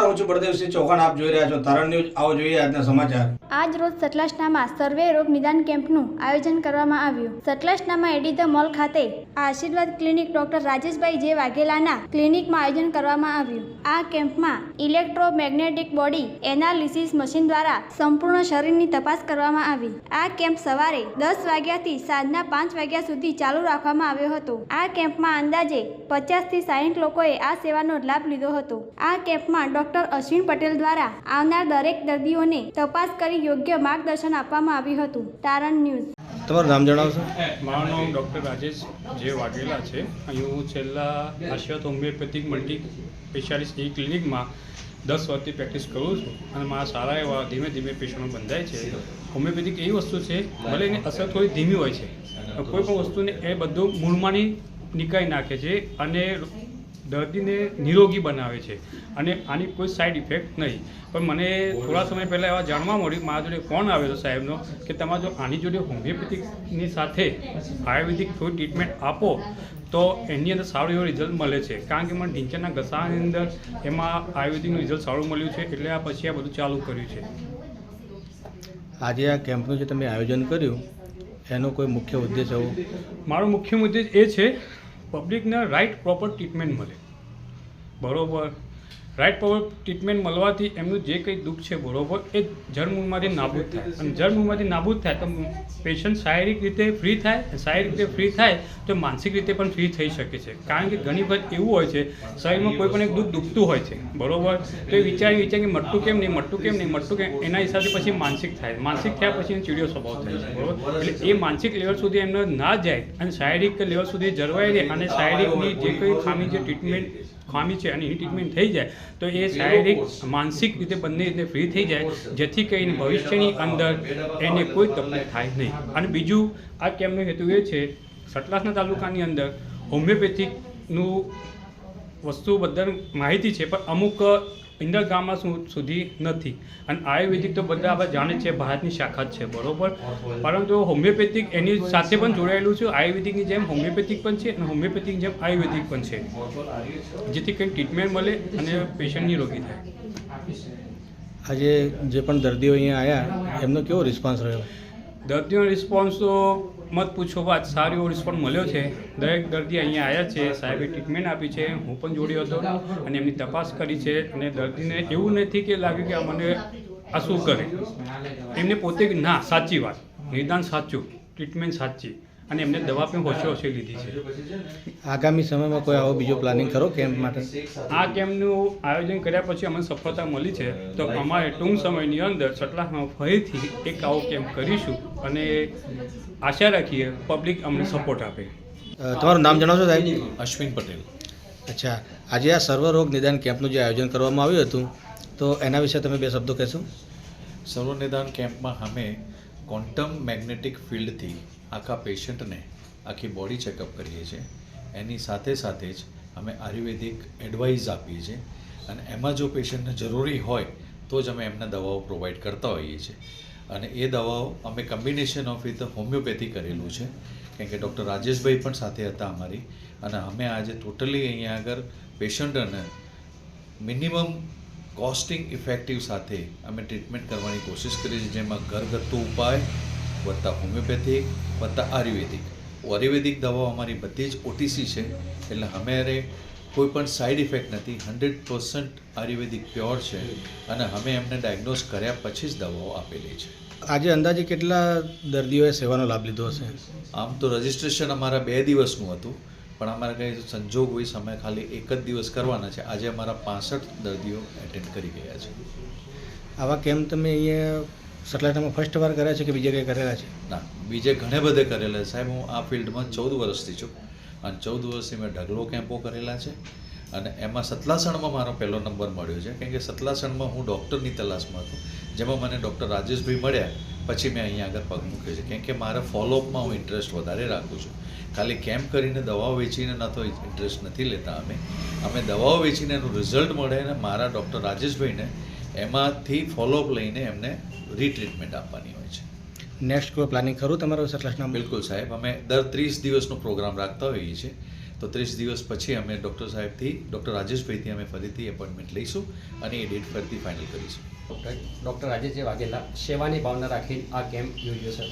નમસ્કાર, હું છું બળદેવસિંહ ચૌહાણ. આપ જોઈ રહ્યા છો તારણ ન્યૂઝ. આવો જોઈએ આજના સમાચાર. આજ રોજ સતલાસનામાં સર્વે રોગ નિદાન કેમ્પનું આયોજન કરવામાં આવ્યું. સતલાસનામાં એડી ધ મોલ ખાતે આશીર્વાદ ક્લિનિક ડોક્ટર રાજેશભાઈ જે વાઘેલાના ક્લિનિકમાં આયોજન કરવામાં આવ્યું. આ કેમ્પમાં ઇલેક્ટ્રોમેગ્નેટિક બોડી એનાલિસિસ મશીન દ્વારા સંપૂર્ણ શરીરની તપાસ કરવામાં આવી. આ કેમ્પ સવારે દસ વાગ્યાથી સાંજના પાંચ વાગ્યા સુધી ચાલુ રાખવામાં આવ્યો હતો. આ કેમ્પમાં અંદાજે પચાસથી સાહીઠ લોકોએ આ સેવાનો લાભ લીધો હતો. આ કેમ્પમાં ડોક્ટર અશ્વિન પટેલ દ્વારા આવનાર દરેક દર્દીઓને તપાસ કરી યોગ્ય માર્ગદર્શન આપવામાં આવ્યું હતું. તારણ ન્યૂઝ. તમારું નામ જણાવશો મારું નામ ડૉક્ટર રાજેશ જે વાઘેલા છે. અહીં હું છેલ્લા આશીર્વાદ હોમિયોપેથિક મલ્ટી સ્પેશિયાલિસ્ટ ક્લિનિકમાં દસ વર્ષથી પ્રેક્ટિસ કરું છું અને મારા સારા એવા ધીમે ધીમે પેશન્ટો બંધાય છે. હોમિયોપેથિક એવી વસ્તુ છે ભલે એની અસર થોડી ધીમી હોય છે કોઈ પણ વસ્તુને એ બધું મૂળમાંની નીકાળી નાખે છે અને દર્દીને નિરોગી બનાવે છે. અને આની કોઈ સાઈડ ઇફેક્ટ નહીં. પણ મને થોડા સમય પહેલાં એવા જાણવા મળ્યું મારા જોડે ફોન આવ્યો હતો સાહેબનો કે તમારા જો આની જોડે હોમિયોપેથિકની સાથે આયુર્વેદિક થોડી ટ્રીટમેન્ટ આપો તો એની અંદર સારું એવું રિઝલ્ટ મળે છે. કારણ કે મને ઢીંચરના ઘસાની અંદર એમાં આયુર્વેદિકનું રિઝલ્ટ સારું મળ્યું છે એટલે આ પછી આ બધું ચાલુ કર્યું છે. આજે આ કેમ્પનું જે તમે આયોજન કર્યું એનો કોઈ મુખ્ય ઉદ્દેશ એવો મારો મુખ્ય ઉદ્દેશ એ છે પબ્લિકને રાઇટ પ્રોપર ટ્રીટમેન્ટ મળે. બરોબર? રાઇટ પાવર ટ્રીટમેન્ટ મળવાથી એમનું જે કંઈ દુઃખ છે બરોબર, એ જળમૂળમાંથી નાબૂદ થાય. અને જળમૂળમાંથી નાબૂદ થાય તો પેશન્ટ શારીરિક રીતે ફ્રી થાય શારીરિક રીતે ફ્રી થાય તો માનસિક રીતે પણ ફ્રી થઈ શકે છે. કારણ કે ઘણી વખત એવું હોય છે, શરીરમાં કોઈ પણ એક દુઃખ દુખતું હોય છે, બરોબર? તો એ વિચારી વિચાર કે મટતું કેમ નહીં મટતું કેમ નહીં મટતું કેમ, એના હિસાબે પછી માનસિક થાય. માનસિક થયા પછી એનો ચીડિયો સ્વભાવ થાય છે, બરોબર? એટલે એ માનસિક લેવલ સુધી એમને ના જાય અને શારીરિક લેવલ સુધી જળવાઈ રહે અને શારીરિકની જે કંઈ ખામી, જે ટ્રીટમેન્ટ ખામી છે અને એની ટ્રીટમેન્ટ થઈ જાય તો એ શારીરિક માનસિક રીતે બંને રીતે ફ્રી થઈ જાય જેથી કરીને ભવિષ્યની અંદર એને કોઈ તકલીફ થાય નહીં. અને બીજું આ કેમ્પનો હેતુ એ છે સતલાસના તાલુકાની અંદર હોમિયોપેથિકનું વસ્તુ બદલ માહિતી છે પણ અમુક ઇન્દર ગામમાં સુધી નથી. અને આયુર્વેદિક તો બધા આપણે જાણે છે ભારતની શાખા જ છે બરોબર? પરંતુ હોમિયોપેથિક એની સાથે પણ જોડાયેલું છે આયુર્વેદિકની જેમ હોમિયોપેથિક પણ છે અને હોમિયોપેથિકની જેમ આયુર્વેદિક પણ છે. જેથી કંઈ ટ્રીટમેન્ટ મળે અને પેશન્ટ નિરોગી થાય. આજે જે પણ દર્દીઓ અહીંયા આવ્યા એમનો કેવો રિસ્પોન્સ રહ્યો? દર્દીનો રિસ્પોન્સ તો મત પૂછો વાત સારી ઓડિસ પણ મળ્યો છે. દરેક દર્દી અહીંયા આવ્યા છે, સાહેબે ટ્રીટમેન્ટ આપી છે, હું પણ જોડ્યો હતો અને એમની તપાસ કરી છે અને દર્દીને એવું નથી કે લાગ્યું કે આ મને આ શું કરે. એમને પોતે ના, સાચી વાત. નિદાન સાચું ટ્રીટમેન્ટ સાચી. અને એમને દવા પણ ઓછી ઓછી લીધી છે. આગામી સમયમાં કોઈ આવો બીજો પ્લાનિંગ કરો કેમ્પ માટે? આ કેમ્પનું આયોજન કર્યા પછી અમને સફળતા મળી છે. તો અમારે ટૂંક સમયની અંદર સટલાસમાં ફરીથી એક આવો કેમ્પ કરીશું અને આશા રાખીએ પબ્લિક અમને સપોર્ટ આપે. તમારું નામ જણાવશો સાહેબ? અશ્વિન પટેલ. અચ્છા આજે આ સર્વરોગ નિદાન કેમ્પનું જે આયોજન કરવામાં આવ્યું હતું તો એના વિશે તમે બે શબ્દો કહેશો? સર્વ નિદાન કેમ્પમાં અમે ક્વોન્ટમ મેગ્નેટિક ફિલ્ડથી આખા પેશન્ટને આખી બોડી ચેકઅપ કરીએ છીએ. એની સાથે સાથે જ અમે આયુર્વેદિક એડવાઇસ આપીએ છીએ. અને એમાં જો પેશન્ટને જરૂરી હોય તો જ અમે એમને દવાઓ પ્રોવાઈડ કરતા હોઈએ છીએ. અને એ દવાઓ અમે કોમ્બિનેશન ઓફ વિથ હોમિયોપેથી કરેલું છે. કેમ કે ડૉક્ટર રાજેશભાઈ પણ સાથે હતા અમારી. અને અમે આજે ટોટલી અહીંયા આગળ પેશન્ટને મિનિમમ કોસ્ટિંગ ઇફેક્ટિવ સાથે અમે ટ્રીટમેન્ટ કરવાની કોશિશ કરી છે જેમાં ઘરગથ્થુ ઉપાય વત્તા હોમિયોપેથિક વત્તા આયુર્વેદિક. આયુર્વેદિક દવાઓ અમારી બધી જ ઓટીસી છે એટલે અમારે કોઈ પણ સાઈડ ઇફેક્ટ નથી હંડ્રેડ પર્સન્ટ આયુર્વેદિક પ્યોર છે અને અમે એમને ડાયગ્નોઝ કર્યા પછી જ દવાઓ આપેલી છે. આજે અંદાજે કેટલા દર્દીઓએ સેવાનો લાભ લીધો હશે? આમ તો રજિસ્ટ્રેશન અમારા બે દિવસનું હતું. પણ અમારા કંઈ સંજોગ હોય સમય ખાલી એક જ દિવસ કરવાના છે. આજે અમારા પાસઠ દર્દીઓ એટેન્ડ કરી ગયા છે. આવા કેમ તમે અહીંયા સટલાટામાં ફર્સ્ટ વાર કર્યા છે કે બીજે કંઈ કરેલા છે? ના બીજે ઘણે બધે કરેલા છે. સાહેબ હું આ ફિલ્ડમાં ચૌદ વર્ષથી છું. અને ચૌદ વર્ષથી મેં ઢગલો કેમ્પો કરેલા છે. અને એમાં સતલાસણમાં મારો પહેલો નંબર મળ્યો છે. કેમ કે સતલાસણમાં હું ડૉક્ટરની તલાશમાં હતો. જેમાં મને ડૉક્ટર રાજેશભાઈ મળ્યા. પછી મેં અહીંયા આગળ પગ મૂક્યો છે. કેમ કે મારા ફોલોઅપમાં હું ઇન્ટરેસ્ટ વધારે રાખું છું. ખાલી કેમ્પ કરીને દવાઓ વેચીને ન તો ઇન્ટરેસ્ટ નથી લેતા અમે. અમે દવાઓ વેચીને એનું રિઝલ્ટ મળે અને મારા ડૉક્ટર રાજેશભાઈને એમાંથી ફોલોઅપ લઈને એમને રીટ્રીટમેન્ટ આપવાની હોય છે. નેક્સ્ટ કોઈ પ્લાનિંગ ખરું તમારો સર બિલકુલ સાહેબ અમે દર ત્રીસ દિવસનો પ્રોગ્રામ રાખતા હોઈએ છીએ. તો ત્રીસ દિવસ પછી અમે ડૉક્ટર સાહેબથી, ડૉક્ટર રાજેશભાઈથી અમે ફરીથી એપોઇન્ટમેન્ટ લઈશું અને એ ડેટ ફરીથી ફાઇનલ કરીશું. ડૉક્ટર ડૉક્ટર રાજેશજી વાઘેલા, સેવાની ભાવના રાખી આ કેમ્પ યોજ્યો છે.